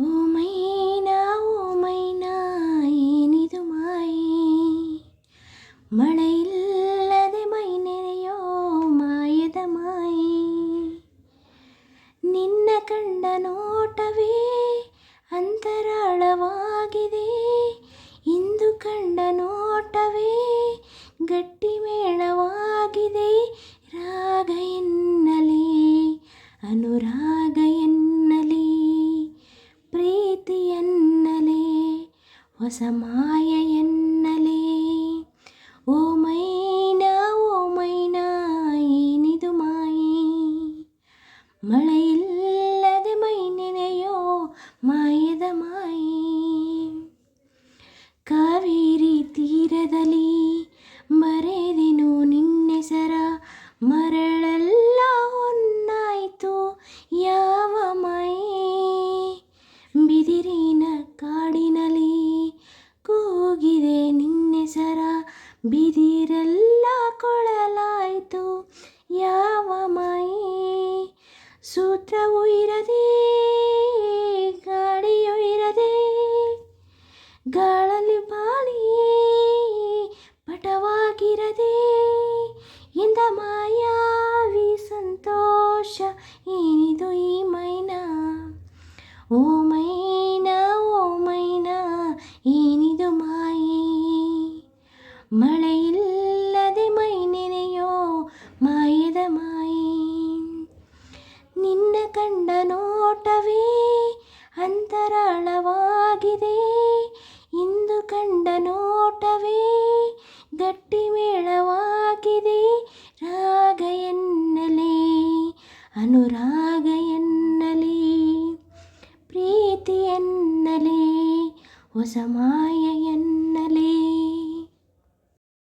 ಓ ಮೈನಾ ಓ ಮೈನಾ ಏನಿದು ಮಾಯೆ? ಇಲ್ಲದೆ ಮೈ ನೆನೆಯೋ ಮಾಯದ ಮಾಯೆ? ನಿನ್ನ ಕಂಡ ನೋಟವೇ ಅಂತರಾಳವಾಗಿದೆ. ಇಂದು ಕಂಡ ನೋಟವೇ ಗಟ್ಟಿ ಮೇಳವಾಗಿದೆ. ರಾಗ ಎನ್ನಲೇ, ಅನುರಾಗ ಹೊಸ ಮಾಯ ಎನ್ನಲಿ ಓ ಮೈನಾ ಓ ಮೈನಾ ಏನಿದು ಮಾಯೆ ಮಳೆ ಇಲ್ಲದೆ ಮೈ ನೆನೆಯೋ ಮಾಯದ ಮಾಯೆ ಕಾವೇರಿ ತೀರದಲ್ಲಿ ಬಿದಿರೆಲ್ಲ ಕೊಳಲಾಯಿತು. ಯಾವ ಮೈ? ಸೂತ್ರವೂ ಇರದೆ ಗಾಳಿಯೂ ಇರದೆ. ಗಾಳಲ್ಲಿ ಬಾಳಿ ಪಟವಾಗಿರದೆ. ಇಂದ ಮಾಯಾವಿ ಸಂತೋಷ ಮಳೆ ಇಲ್ಲದೆ ಮೈ ನೆನೆಯೋ ಮಾಯದ ಮಾಯಿ. ನಿನ್ನ ಕಂಡ ನೋಟವೇ ಅಂತರಾಳವಾಗಿದೆ. ಇಂದು ಕಂಡ ನೋಟವೇ ಗಟ್ಟಿ ಮೇಳವಾಗಿದೆ. ರಾಗ ಎನ್ನಲಿ, ಅನುರಾಗ ಎನ್ನಲಿ, ಪ್ರೀತಿ ಎನ್ನಲಿ, ಹೊಸ ಮಾಯ ಎನ್ನ